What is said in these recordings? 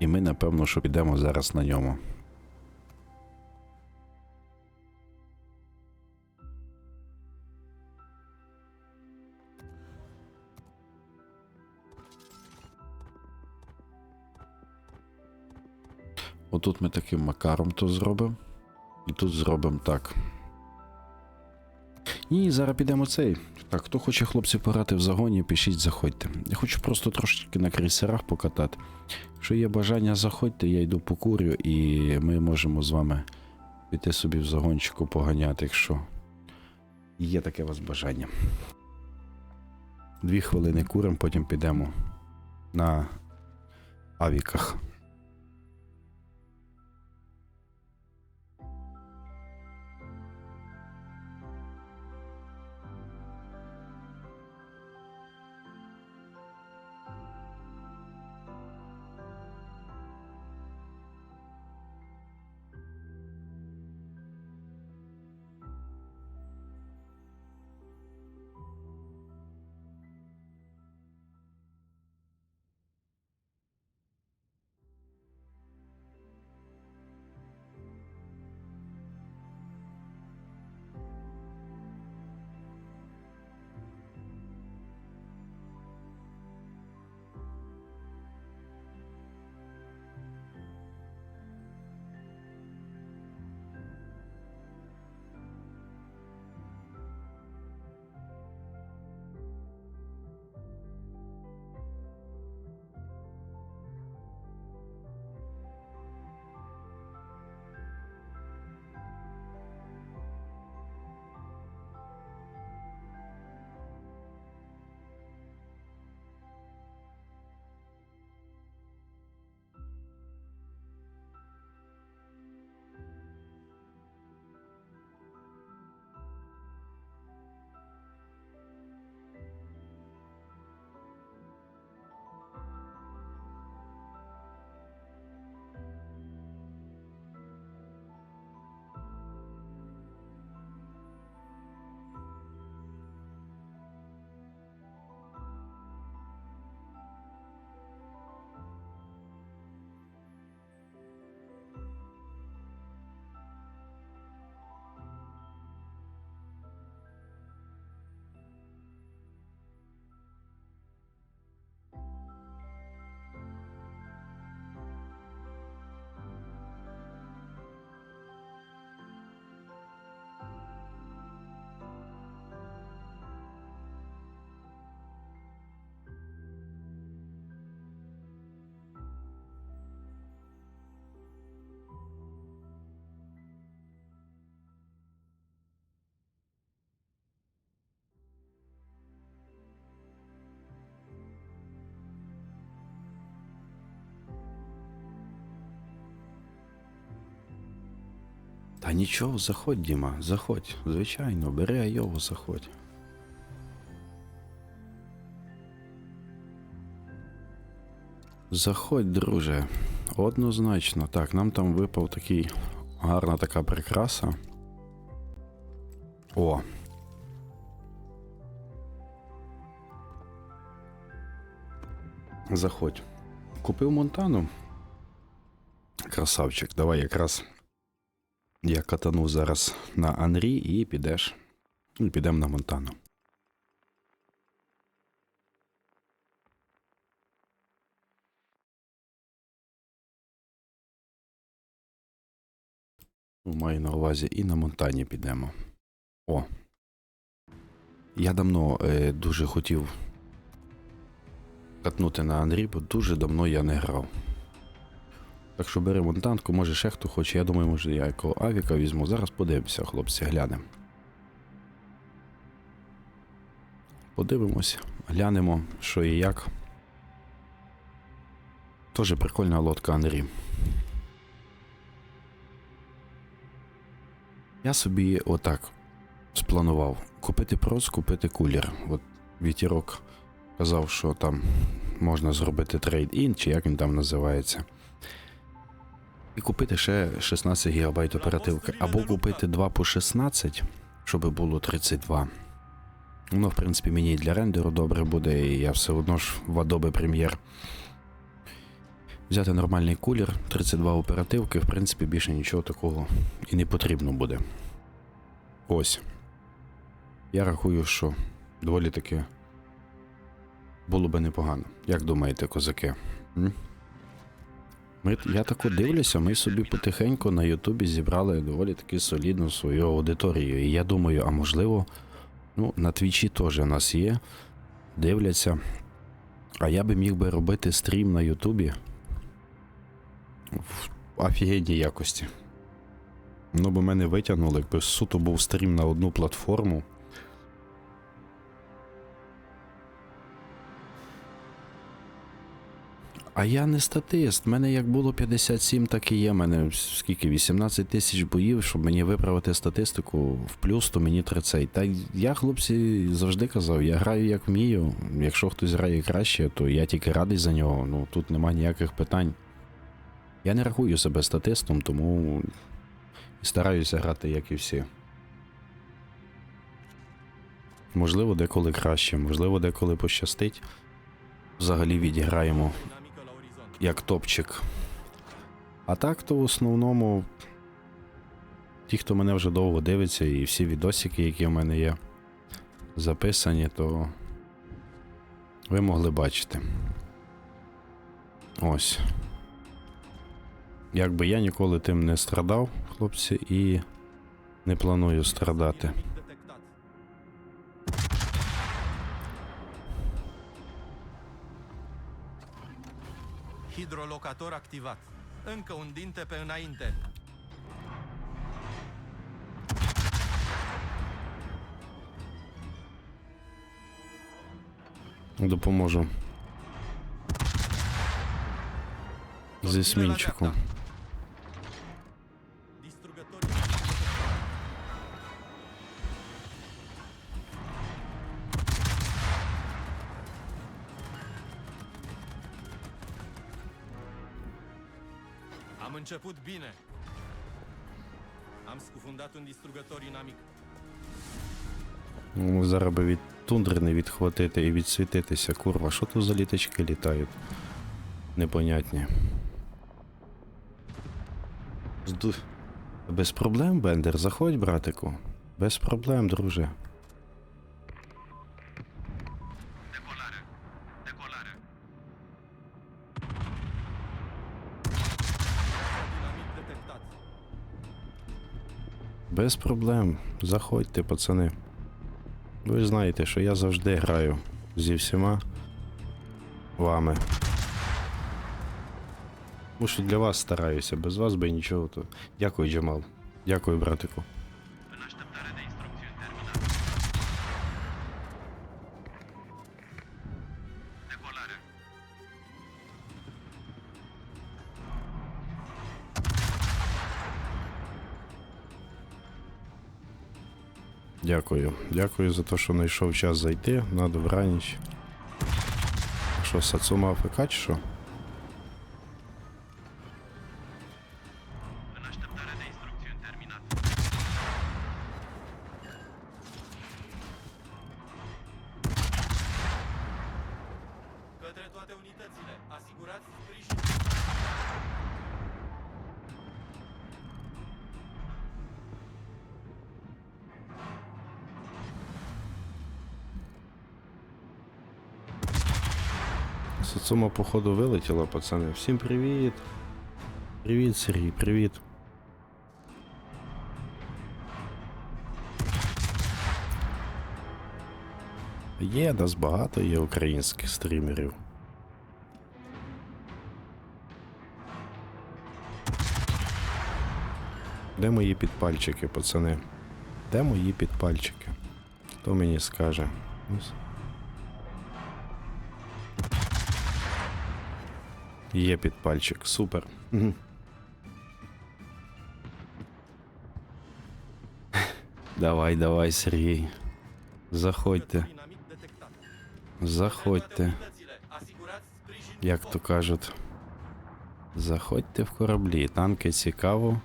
І ми, напевно, що підемо зараз на ньому. Отут ми таким макаром то зробимо. І тут зробимо так. Ні, зараз підемо цей. Так, хто хоче хлопці пограти в загоні, пишіть, заходьте. Я хочу просто трошечки на крейсерах покатати. Якщо є бажання, заходьте, я йду покурю, і ми можемо з вами піти собі в загончику поганяти, якщо є таке у вас бажання. Дві хвилини куримо, потім підемо на авіках. Та нічого, заходь, Діма, заходь. Звичайно, бери Айову, заходь. Заходь, друже. Однозначно. Так, нам там випав такий гарна така прикраса. О. Заходь. Купив Монтану. Красавчик, давай якраз я катану зараз на Анрі і підеш. І підемо на Монтану. Ну, Маю на увазі і на Монтані підемо. О. Я давно е, дуже хотів катнути на Анрі, бо дуже давно я не грав. Так що бери монтанку, може ще хто хоче. Я думаю, може я якого авіка візьму. Зараз подивимося, хлопці, глянемо. Подивимося, глянемо, що і як. Тоже прикольна лодка Анрі. Я собі отак спланував купити прос, купити кулер. От вітірок казав, що там можна зробити трейд-ін, чи як він там називається. І купити ще 16 ГБ оперативки. Або купити 2 по 16, щоб було 32. Воно, в принципі, мені і для рендеру добре буде, і я все одно ж в Adobe Premiere взяти нормальний кулер, 32 оперативки, в принципі, більше нічого такого і не потрібно буде. Ось. Я рахую, що доволі таки було би непогано. Як думаєте, козаки? М? Ми, я тако дивлюся, ми собі потихеньку на Ютубі зібрали доволі таки солідну свою аудиторію. І я думаю, а можливо, ну, на Твічі теж у нас є, дивляться. А я би міг би робити стрім на Ютубі в офігенній якості. Ну, бо мене витягнули, якби суто був стрім на одну платформу. А я не статист. В мене як було 57, так і є. У мене скільки? 18 тисяч боїв, щоб мені виправити статистику в плюс, то мені 30. Та я, хлопці, завжди казав, я граю як вмію. Якщо хтось грає краще, то я тільки радий за нього. Ну тут нема ніяких питань. Я не рахую себе статистом, тому стараюся грати, як і всі. Можливо, деколи краще, можливо, деколи пощастить. Взагалі відіграємо. Як топчик. А так, то в основному ті, хто мене вже довго дивиться, і всі відосики, які в мене є записані, то ви могли бачити. Ось. Якби я ніколи тим не страдав, хлопці, і не планую страдати. Inamic detectat. Hidrolocator activat. Încă un dinte pe înainte. Допоможу. Зі смінчиком. Început bine. Am scufundat un distrugător inamic. Ну, зараз би від тундри не відхватити і відсвітитися. Курва, що тут за літачки літають? Непонятні. Без проблем, Бендер, заходь, братику. Без проблем, друже. Без проблем. Заходьте, пацани. Ви знаєте, що я завжди граю зі всіма вами. Тому що для вас стараюся, без вас би нічого то. Дякую, Джамал. Дякую, братику. Дякую. Дякую за те, що знайшов час зайти на добраніч. Що, Сацума АФК чи що? Сацума, походу, вилетіла, пацани. Всім привіт. Привіт, Сергій, привіт. Є, нас багато є українських стрімерів. Де мої підпальчики, пацани? Де мої підпальчики? Хто мені скаже? Ось. Є підпальчик, супер. Давай, давай, Сергій. Заходьте, заходьте, як то кажуть. Заходьте в кораблі. Танки цікаво.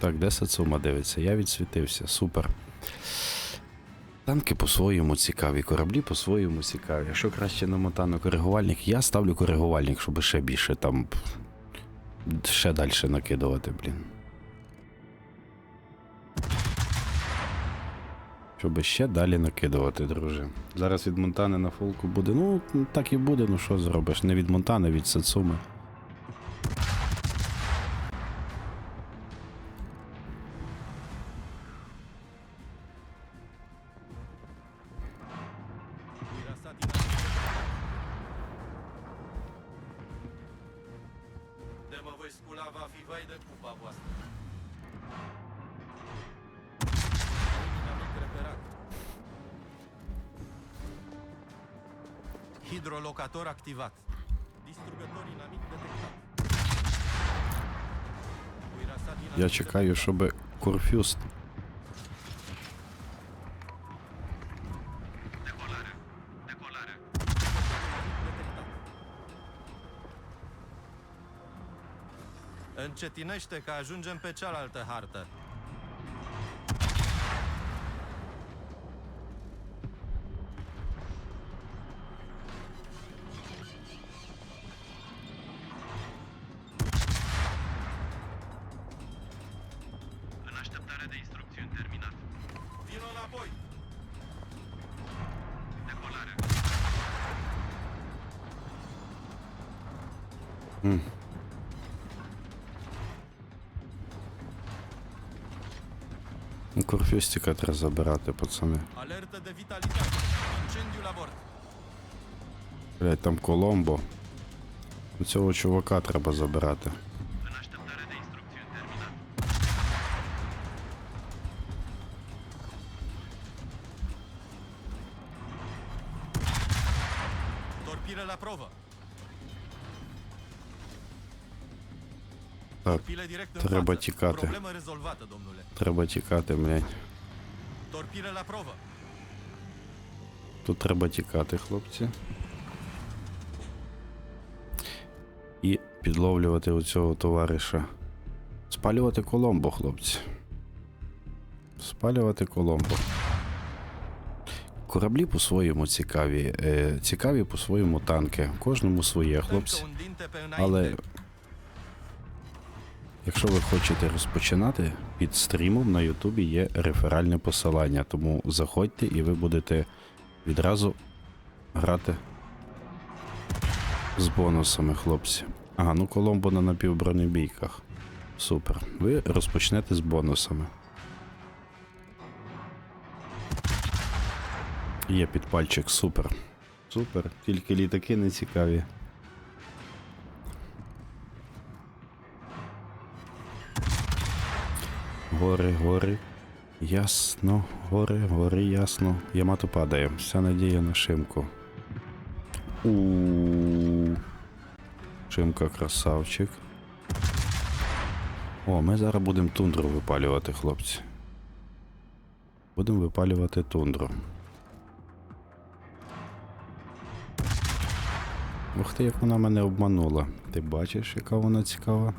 Так, де Сацума дивиться? Я відсвітився. Супер. Танки по-своєму цікаві, кораблі по-своєму цікаві. Якщо краще намотано коригувальник, я ставлю коригувальник, щоб ще більше там. Ще далі накидувати, блін. Щоб ще далі накидувати, друже. Зараз від Монтани на фолку буде. Ну, так і буде, ну що зробиш? Не від Монтани, від Сацуми. чекаю, щоб Курфюст. Încetinește că ajungem pe cealaltă hartă. Ну, Курфюстика треба забирати, пацани. Alertă de vitalitate. Incendiu la bord. Блять, там Коломбо. Ну, Цього чувака треба забирати. Треба тікати. Torpile la provă. Тут треба тікати, хлопці. І підловлювати оцього товариша. Спалювати Коломбо, хлопці. Спалювати Коломбо. Кораблі по-своєму цікаві. Е, цікаві по-своєму танки. Кожному своє, хлопці. Але якщо ви хочете розпочинати, під стрімом на Ютубі є реферальне посилання, тому заходьте і ви будете відразу грати з бонусами, хлопці. Ага, ну Коломбо на напівбронебійках. Супер. Ви розпочнете з бонусами. Є підпальчик, супер. Супер. Тільки літаки не цікаві. Гори, гори. Ясно, гори, гори, ясно. Ямато падає. Вся надія на Шимку. у Шимка красавчик. О, ми зараз будемо тундру випалювати, хлопці. Будемо випалювати тундру. Ух ти, як вона мене обманула. Ти бачиш, яка вона цікава?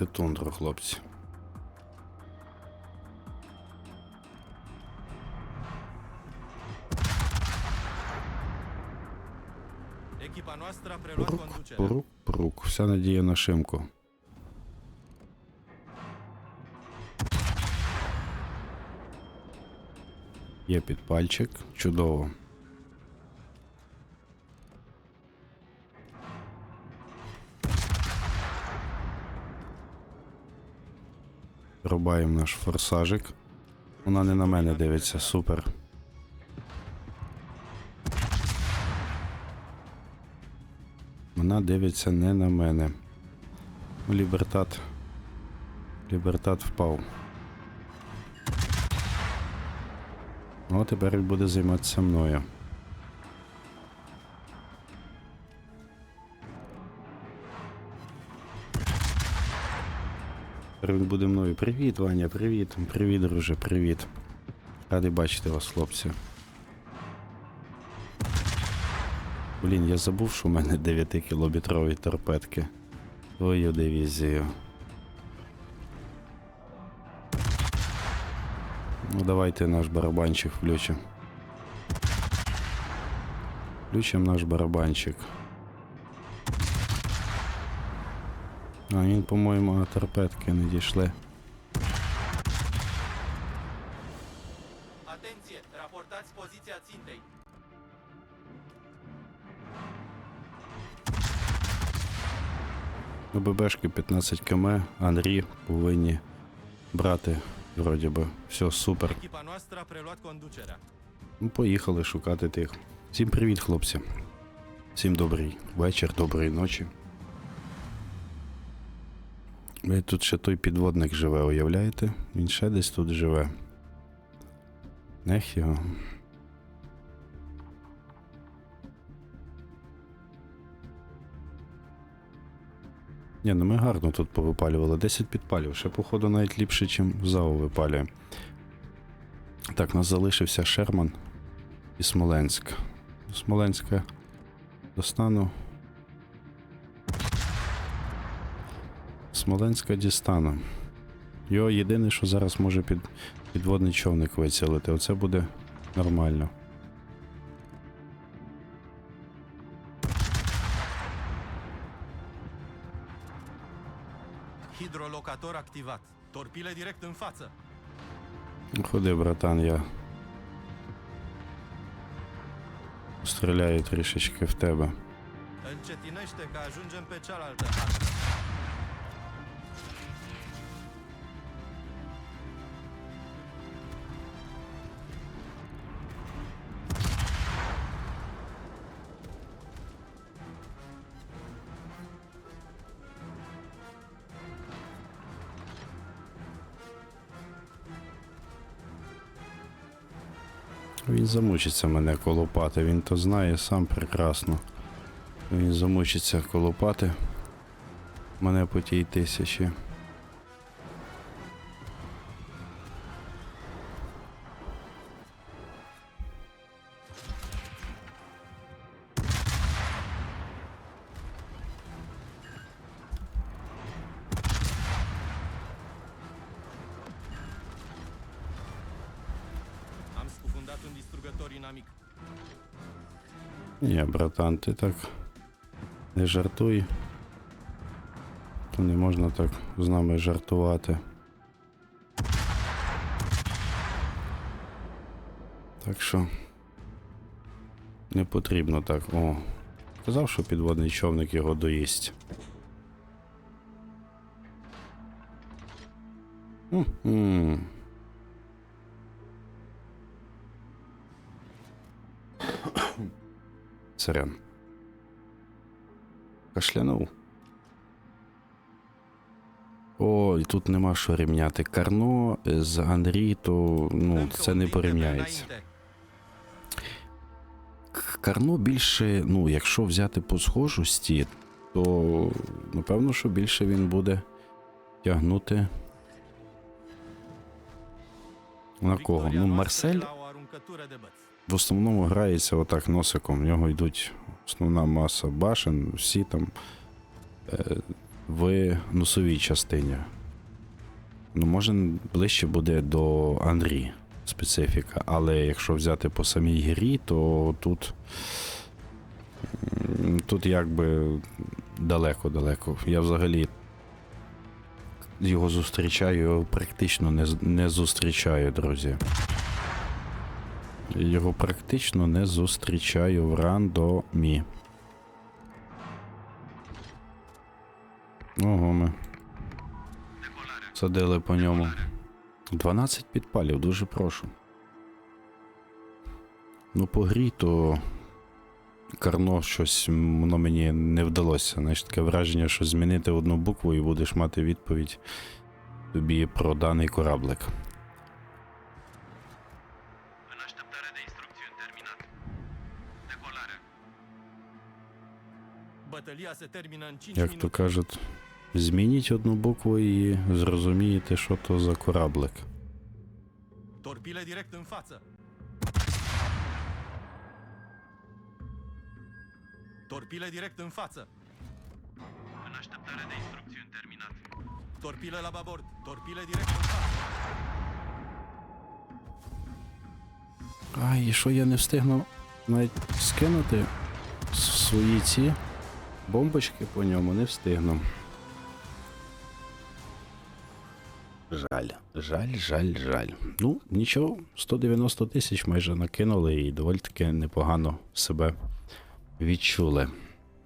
Випалювати тундру, хлопці. Прук, прук, прук. Вся надія на Шимку. Є підпальчик. Чудово. Рубаємо наш форсажик. Вона не на мене дивиться, супер. Вона дивиться не на мене. Лібертат. Лібертат впав. Ну, тепер він буде займатися мною. Він буде мною. Привіт, Ваня, привіт. Привіт, друже, привіт. Радий бачити вас, хлопці. Блін, я забув, що в мене 9-кілометрові торпедки. Твою дивізію. Ну давайте наш барабанчик включимо. Включимо наш барабанчик. А він, по-моєму, торпедки не дійшли. Atenție! Raportați poziția țintei. ОББшки 15 км, Анрі повинні брати, вроді би. Все, супер. Echipa noastră a preluat conducerea. Ну, поїхали шукати тих. Всім привіт, хлопці. Всім добрий вечір, доброї ночі. Ви тут ще той підводник живе, уявляєте? Він ще десь тут живе. Нех його. Ні, ну ми гарно тут повипалювали. 10 підпалів. Ще, походу, навіть ліпше, ніж ЗАО випалює. Так, у нас залишився Шерман і Смоленськ. Смоленська достану. Смоленська дістану. Його єдине, що зараз може під підводний човник вицілити. Оце буде нормально. Hidrolocator activat. Torpile direct în față. Ходи, братан, я. Стріляю трішечки в тебе. Încetinește că ajungem pe cealaltă hartă. Замучиться мене колопати, він то знає сам прекрасно. Він замучиться колопати мене по тій тисячі. Братан, ти так не жартуй. То не можна так з нами жартувати. Так що не потрібно так. О. Казав, що підводний човник його доїсть. М-м. Сорян. Кашлянув. О, і тут нема що рівняти. Карно з Андрій, то ну, це не порівняється. Карно більше, ну, якщо взяти по схожості, то напевно, що більше він буде тягнути. На кого? Ну, Марсель в основному грається отак носиком. В нього йдуть основна маса башен, всі там е, в носовій частині. Ну, може, ближче буде до Андрі специфіка, але якщо взяти по самій грі, то тут. Тут якби далеко-далеко. Я взагалі його зустрічаю, його практично не, не зустрічаю, друзі. Його практично не зустрічаю в рандомі. Ого, ми садили по ньому. 12 підпалів, дуже прошу. Ну, по грі, то Карно щось воно мені не вдалося. Знаєш, таке враження, що змінити одну букву і будеш мати відповідь тобі про даний кораблик. Як то кажуть, Змініть одну букву і зрозумієте, що то за кораблик. Direct în față. Torpile direct în față. În așteptare de instrucțiuni terminat. Torpile la babord. Torpile direct în față. Ай, і що я не встигну навіть скинути свої ці бомбочки по ньому не встигну. Жаль, жаль, жаль, жаль. Ну, нічого, 190 тисяч майже накинули і доволі таки непогано себе відчули.